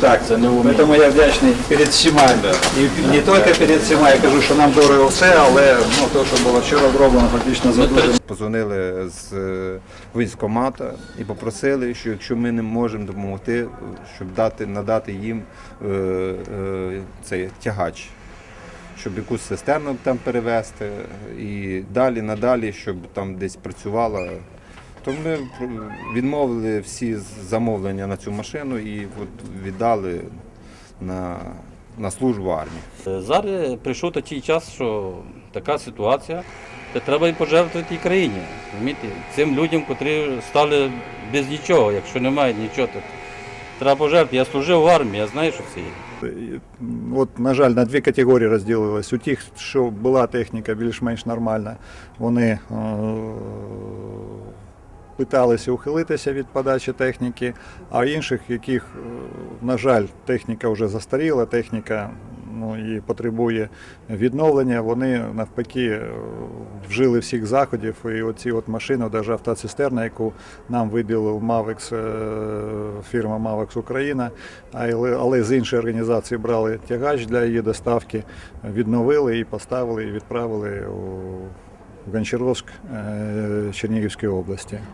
так. Це не вміння. Тому я вдячний перед всіма. І не тільки перед всіма, я кажу, що нам дорого все, але ну, то, що було вчора зроблено, фактично за дуже Позвонили з е, військкомата і попросили, що якщо ми не можемо допомогти, щоб дати, надати їм е, е, цей тягач, щоб якусь цистерну там перевезти і далі надалі, щоб там десь працювала. То ми відмовили всі замовлення на цю машину і от віддали на, на службу армії. Зараз прийшов такий час, що така ситуація, де треба і пожертвувати тій країні. розумієте? Цим людям, котрі стали без нічого, якщо немає нічого, то треба пожертвувати. Я служив в армії, я знаю, що це є. От, на жаль, на дві категорії розділилось. У тих, що була техніка більш-менш нормальна, вони е, питалися ухилитися від подачі техніки, а інших, яких, е, на жаль, техніка вже застаріла, техніка ну, і потребує відновлення, вони навпаки е, вжили всіх заходів. І оці от машини, навіть автоцистерна, яку нам виділив е, фірма Mavix Україна, але, але з іншої організації брали тягач для її доставки, відновили і поставили, і відправили у Гончаровськ е, Чернігівської області.